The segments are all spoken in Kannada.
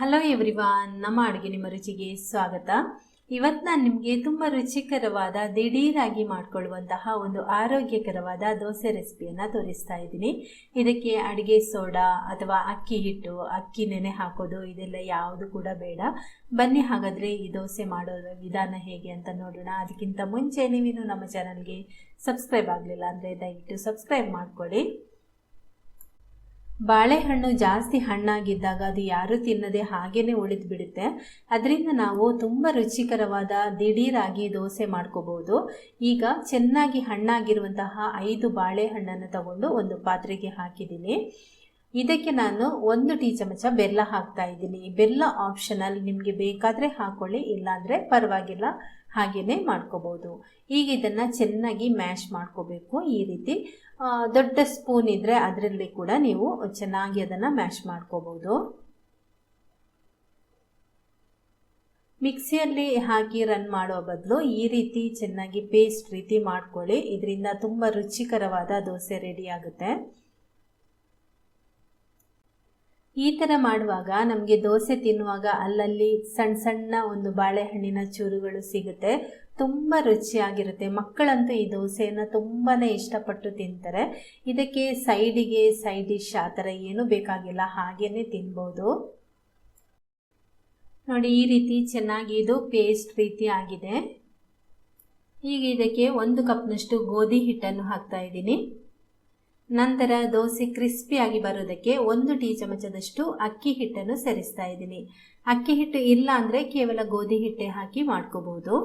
ಹಲೋ ಎವ್ರಿವಾನ್ ನಮ್ಮ ಅಡುಗೆ ನಿಮ್ಮ ರುಚಿಗೆ ಸ್ವಾಗತ. ಇವತ್ತು ನಾನು ನಿಮಗೆ ತುಂಬ ರುಚಿಕರವಾದ ದಿಢೀರಾಗಿ ಮಾಡಿಕೊಳ್ಳುವಂತಹ ಒಂದು ಆರೋಗ್ಯಕರವಾದ ದೋಸೆ ರೆಸಿಪಿಯನ್ನು ತೋರಿಸ್ತಾ ಇದ್ದೀನಿ. ಇದಕ್ಕೆ ಅಡುಗೆ ಸೋಡಾ ಅಥವಾ ಅಕ್ಕಿ ಹಿಟ್ಟು, ಅಕ್ಕಿ ನೆನೆ ಹಾಕೋದು, ಇದೆಲ್ಲ ಯಾವುದು ಕೂಡ ಬೇಡ. ಬನ್ನಿ ಹಾಗಾದರೆ ಈ ದೋಸೆ ಮಾಡೋ ವಿಧಾನ ಹೇಗೆ ಅಂತ ನೋಡೋಣ. ಅದಕ್ಕಿಂತ ಮುಂಚೆ ನೀವಿನ್ನು ನಮ್ಮ ಚಾನಲ್ಗೆ ಸಬ್ಸ್ಕ್ರೈಬ್ ಆಗಲಿಲ್ಲ ಅಂದರೆ ದಯವಿಟ್ಟು ಸಬ್ಸ್ಕ್ರೈಬ್ ಮಾಡ್ಕೊಳ್ಳಿ. ಬಾಳೆಹಣ್ಣು ಜಾಸ್ತಿ ಹಣ್ಣಾಗಿದ್ದಾಗ ಅದು ಯಾರು ತಿನ್ನದೆ ಹಾಗೇನೆ ಉಳಿದು ಬಿಡುತ್ತೆ. ಅದರಿಂದ ನಾವು ತುಂಬ ರುಚಿಕರವಾದ ದಿಢೀರಾಗಿ ದೋಸೆ ಮಾಡ್ಕೋಬಹುದು. ಈಗ ಚೆನ್ನಾಗಿ ಹಣ್ಣಾಗಿರುವಂತಹ ಐದು ಬಾಳೆಹಣ್ಣನ್ನು ತಗೊಂಡು ಒಂದು ಪಾತ್ರೆಗೆ ಹಾಕಿದ್ದೀನಿ. ಇದಕ್ಕೆ ನಾನು ಒಂದು ಟೀ ಚಮಚ ಬೆಲ್ಲ ಹಾಕ್ತಾ ಇದ್ದೀನಿ. ಬೆಲ್ಲ ಆಪ್ಷನಲ್ ನಿಮಗೆ ಬೇಕಾದರೆ ಹಾಕೊಳ್ಳಿ, ಇಲ್ಲಾಂದರೆ ಪರವಾಗಿಲ್ಲ ಹಾಗೆಯೇ ಮಾಡ್ಕೋಬೋದು. ಈಗ ಇದನ್ನು ಚೆನ್ನಾಗಿ ಮ್ಯಾಶ್ ಮಾಡ್ಕೋಬೇಕು. ಈ ರೀತಿ ದೊಡ್ಡ ಸ್ಪೂನ್ ಇದ್ದರೆ ಅದರಲ್ಲಿ ಕೂಡ ನೀವು ಚೆನ್ನಾಗಿ ಅದನ್ನು ಮ್ಯಾಶ್ ಮಾಡ್ಕೋಬೋದು. ಮಿಕ್ಸಿಯಲ್ಲಿ ಹಾಕಿ ರನ್ ಮಾಡೋ ಬದಲು ಈ ರೀತಿ ಚೆನ್ನಾಗಿ ಪೇಸ್ಟ್ ರೀತಿ ಮಾಡ್ಕೊಳ್ಳಿ. ಇದರಿಂದ ತುಂಬ ರುಚಿಕರವಾದ ದೋಸೆ ರೆಡಿ ಆಗುತ್ತೆ. ಈ ಥರ ಮಾಡುವಾಗ ನಮಗೆ ದೋಸೆ ತಿನ್ನುವಾಗ ಅಲ್ಲಲ್ಲಿ ಸಣ್ಣ ಸಣ್ಣ ಒಂದು ಬಾಳೆಹಣ್ಣಿನ ಚೂರುಗಳು ಸಿಗುತ್ತೆ. ತುಂಬ ರುಚಿಯಾಗಿರುತ್ತೆ. ಮಕ್ಕಳಂತೂ ಈ ದೋಸೆಯನ್ನು ತುಂಬಾ ಇಷ್ಟಪಟ್ಟು ತಿಂತಾರೆ. ಇದಕ್ಕೆ ಸೈಡಿಗೆ ಸೈಡ್ ಡಿಶ್ ಆ ಥರ ಏನೂ ಬೇಕಾಗಿಲ್ಲ. ಹಾಗೇ ತಿನ್ಬೋದು. ನೋಡಿ, ಈ ರೀತಿ ಚೆನ್ನಾಗಿ ಇದು ಪೇಸ್ಟ್ ರೀತಿ ಆಗಿದೆ. ಈಗ ಇದಕ್ಕೆ ಒಂದು ಕಪ್ನಷ್ಟು ಗೋಧಿ ಹಿಟ್ಟನ್ನು ಹಾಕ್ತಾ ಇದ್ದೀನಿ. ನಂತರ ದೋಸೆ ಕ್ರಿಸ್ಪಿಯಾಗಿ ಬರೋದಕ್ಕೆ ಒಂದು ಟೀ ಚಮಚದಷ್ಟು ಅಕ್ಕಿ ಹಿಟ್ಟನ್ನು ಸೇರಿಸ್ತಾ ಇದ್ದೀನಿ. ಅಕ್ಕಿ ಹಿಟ್ಟು ಇಲ್ಲ ಅಂದರೆ ಕೇವಲ ಗೋಧಿ ಹಿಟ್ಟೆ ಹಾಕಿ ಮಾಡ್ಕೋಬಹುದು.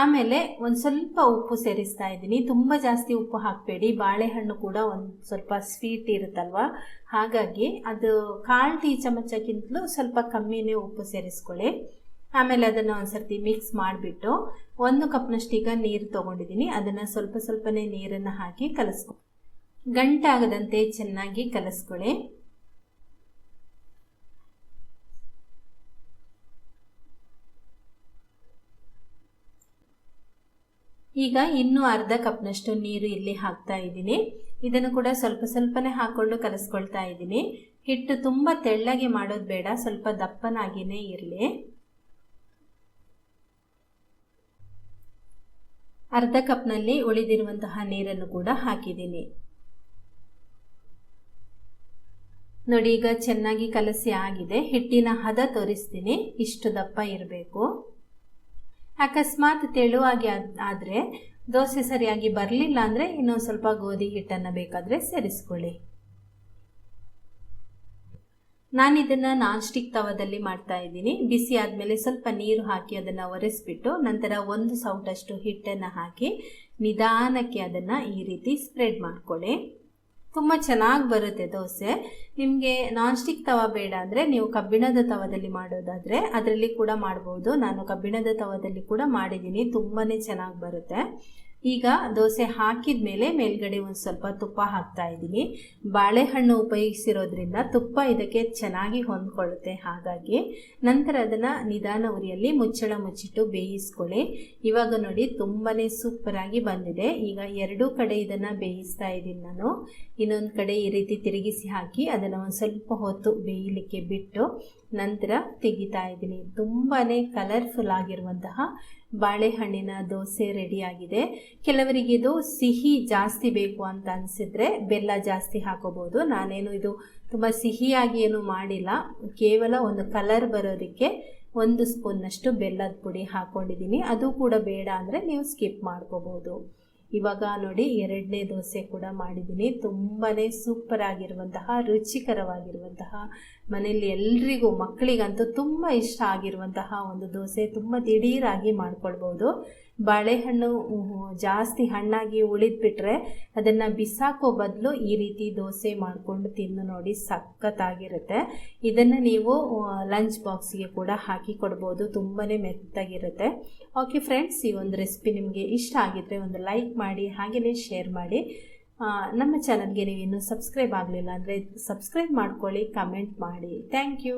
ಆಮೇಲೆ ಒಂದು ಸ್ವಲ್ಪ ಉಪ್ಪು ಸೇರಿಸ್ತಾ ಇದ್ದೀನಿ. ತುಂಬ ಜಾಸ್ತಿ ಉಪ್ಪು ಹಾಕಬೇಡಿ. ಬಾಳೆಹಣ್ಣು ಕೂಡ ಒಂದು ಸ್ವಲ್ಪ ಸ್ವೀಟ್ ಇರುತ್ತಲ್ವ? ಹಾಗಾಗಿ ಅದು ಕಾಲು ಟೀ ಚಮಚಕ್ಕಿಂತಲೂ ಸ್ವಲ್ಪ ಕಮ್ಮಿನೇ ಉಪ್ಪು ಸೇರಿಸ್ಕೊಳ್ಳಿ. ಆಮೇಲೆ ಅದನ್ನು ಒಂದ್ಸರ್ತಿ ಮಿಕ್ಸ್ ಮಾಡಿಬಿಟ್ಟು ಒಂದು ಈಗ ನೀರು ತೊಗೊಂಡಿದ್ದೀನಿ. ಅದನ್ನು ಸ್ವಲ್ಪ ಸ್ವಲ್ಪನೇ ನೀರನ್ನು ಹಾಕಿ ಕಲಸ್ಕೊ ಗಂಟಾಗದಂತೆ ಚೆನ್ನಾಗಿ ಕಲಸ್ಕೊಳ್ಳಿ ಈಗ ಇನ್ನೂ ಅರ್ಧ ಕಪ್ನಷ್ಟು ನೀರು ಇಲ್ಲಿ ಹಾಕ್ತಾ ಇದ್ದೀನಿ. ಇದನ್ನು ಕೂಡ ಸ್ವಲ್ಪ ಸ್ವಲ್ಪನೇ ಹಾಕ್ಕೊಂಡು ಕಲಸ್ಕೊಳ್ತಾ ಇದ್ದೀನಿ. ಹಿಟ್ಟು ತುಂಬ ತೆಳ್ಳಗೆ ಮಾಡೋದು ಬೇಡ, ಸ್ವಲ್ಪ ದಪ್ಪನಾಗಿಯೇ ಇರಲಿ. ಅರ್ಧ ಕಪ್ನಲ್ಲಿ ಉಳಿದಿರುವಂತಹ ನೀರನ್ನು ಕೂಡ ಹಾಕಿದ್ದೀನಿ. ನೋಡಿ, ಈಗ ಚೆನ್ನಾಗಿ ಕಲಸಿ ಆಗಿದೆ. ಹಿಟ್ಟಿನ ಹದ ತೋರಿಸ್ತೀನಿ. ಇಷ್ಟು ದಪ್ಪ ಇರಬೇಕು. ಅಕಸ್ಮಾತ್ ತೆಳುವಾಗಿ ಆದರೆ, ದೋಸೆ ಸರಿಯಾಗಿ ಬರಲಿಲ್ಲ ಅಂದರೆ ಇನ್ನೊಂದು ಸ್ವಲ್ಪ ಗೋಧಿ ಹಿಟ್ಟನ್ನು ಬೇಕಾದರೆ ಸೇರಿಸ್ಕೊಳ್ಳಿ. ನಾನು ಇದನ್ನು ನಾನ್ ಸ್ಟಿಕ್ ತವದಲ್ಲಿ ಮಾಡ್ತಾ ಇದ್ದೀನಿ. ಬಿಸಿ ಆದಮೇಲೆ ಸ್ವಲ್ಪ ನೀರು ಹಾಕಿ ಅದನ್ನು ಒರೆಸ್ಬಿಟ್ಟು ನಂತರ ಒಂದು ಸೌಟಷ್ಟು ಹಿಟ್ಟನ್ನು ಹಾಕಿ ನಿಧಾನಕ್ಕೆ ಅದನ್ನು ಈ ರೀತಿ ಸ್ಪ್ರೆಡ್ ಮಾಡ್ಕೊಳ್ಳಿ. ತುಂಬ ಚೆನ್ನಾಗಿ ಬರುತ್ತೆ ದೋಸೆ. ನಿಮಗೆ ನಾನ್ ಸ್ಟಿಕ್ ತವ ಬೇಡ ಅಂದರೆ ನೀವು ಕಬ್ಬಿಣದ ತವದಲ್ಲಿ ಮಾಡೋದಾದರೆ ಅದರಲ್ಲಿ ಕೂಡ ಮಾಡ್ಬೋದು. ನಾನು ಕಬ್ಬಿಣದ ತವದಲ್ಲಿ ಕೂಡ ಮಾಡಿದ್ದೀನಿ. ತುಂಬಾ ಚೆನ್ನಾಗಿ ಬರುತ್ತೆ. ಈಗ ದೋಸೆ ಹಾಕಿದ ಮೇಲೆ ಮೇಲ್ಗಡೆ ಒಂದು ಸ್ವಲ್ಪ ತುಪ್ಪ ಹಾಕ್ತಾ ಇದ್ದೀನಿ. ಬಾಳೆಹಣ್ಣು ಉಪಯೋಗಿಸಿರೋದ್ರಿಂದ ತುಪ್ಪ ಇದಕ್ಕೆ ಚೆನ್ನಾಗಿ ಹೊಂದ್ಕೊಳ್ಳುತ್ತೆ. ಹಾಗಾಗಿ ನಂತರ ಅದನ್ನು ನಿಧಾನ ಉರಿಯಲ್ಲಿ ಮುಚ್ಚಳ ಮುಚ್ಚಿಟ್ಟು ಬೇಯಿಸ್ಕೊಳ್ಳಿ. ಇವಾಗ ನೋಡಿ ತುಂಬಾ ಸೂಪರಾಗಿ ಬಂದಿದೆ. ಈಗ ಎರಡೂ ಕಡೆ ಇದನ್ನು ಬೇಯಿಸ್ತಾ ಇದ್ದೀನಿ ನಾನು. ಇನ್ನೊಂದು ಕಡೆ ಈ ರೀತಿ ತಿರುಗಿಸಿ ಹಾಕಿ ಅದನ್ನು ಒಂದು ಸ್ವಲ್ಪ ಹೊತ್ತು ಬೇಯಲಿಕ್ಕೆ ಬಿಟ್ಟು ನಂತರ ತೆಗಿತಾ ಇದ್ದೀನಿ. ತುಂಬಾ ಕಲರ್ಫುಲ್ ಆಗಿರುವಂತಹ ಬಾಳೆಹಣ್ಣಿನ ದೋಸೆ ರೆಡಿಯಾಗಿದೆ. ಕೆಲವರಿಗೆ ಇದು ಸಿಹಿ ಜಾಸ್ತಿ ಬೇಕು ಅಂತ ಅನಿಸಿದ್ರೆ ಬೆಲ್ಲ ಜಾಸ್ತಿ ಹಾಕೋಬಹುದು. ನಾನೇನು ಇದು ತುಂಬ ಸಿಹಿಯಾಗಿ ಏನು ಮಾಡಿಲ್ಲ. ಕೇವಲ ಒಂದು ಕಲರ್ ಬರೋದಕ್ಕೆ ಒಂದು ಸ್ಪೂನ್ನಷ್ಟು ಬೆಲ್ಲದ ಪುಡಿ ಹಾಕ್ಕೊಂಡಿದ್ದೀನಿ ಅದು ಕೂಡ ಬೇಡ ಅಂದರೆ ನೀವು ಸ್ಕಿಪ್ ಮಾಡ್ಕೋಬೋದು ಇವಾಗ ನೋಡಿ ಎರಡನೇ ದೋಸೆ ಕೂಡ ಮಾಡಿದ್ದೀನಿ. ತುಂಬಾ ಸೂಪರ್ ಆಗಿರುವಂತಹ, ರುಚಿಕರವಾಗಿರುವಂತಹ, ಮನೆಯಲ್ಲಿ ಎಲ್ರಿಗೂ, ಮಕ್ಕಳಿಗಂತೂ ತುಂಬ ಇಷ್ಟ ಆಗಿರುವಂತಹ ಒಂದು ದೋಸೆ. ತುಂಬ ದಿಢೀರಾಗಿ ಮಾಡ್ಕೊಳ್ಬೋದು. ಬಾಳೆಹಣ್ಣು ಜಾಸ್ತಿ ಹಣ್ಣಾಗಿ ಉಳಿದ್ಬಿಟ್ರೆ ಅದನ್ನು ಬಿಸಾಕೋ ಬದಲು ಈ ರೀತಿ ದೋಸೆ ಮಾಡಿಕೊಂಡು ತಿಂದು ನೋಡಿ ಸಖತ್ತಾಗಿರುತ್ತೆ. ಇದನ್ನು ನೀವು ಲಂಚ್ ಬಾಕ್ಸ್ಗೆ ಕೂಡ ಹಾಕಿ ಕೊಡ್ಬೋದು. ತುಂಬಾ ಮೆತ್ತಾಗಿರುತ್ತೆ. ಓಕೆ ಫ್ರೆಂಡ್ಸ್ ಈ ಒಂದು ರೆಸಿಪಿ ನಿಮಗೆ ಇಷ್ಟ ಆಗಿದ್ರೆ ಒಂದು ಲೈಕ್ ಮಾಡಿ ಹಾಗೆಯೇ ಶೇರ್ ಮಾಡಿ. ನಮ್ಮ ಚಾನಲ್ಗೆ ನೀವು ಇನ್ನೂ ಸಬ್ಸ್ಕ್ರೈಬ್ ಆಗಲಿಲ್ಲ ಅಂದರೆ ಸಬ್ಸ್ಕ್ರೈಬ್ ಮಾಡ್ಕೊಳ್ಳಿ ಕಮೆಂಟ್ ಮಾಡಿ. Thank you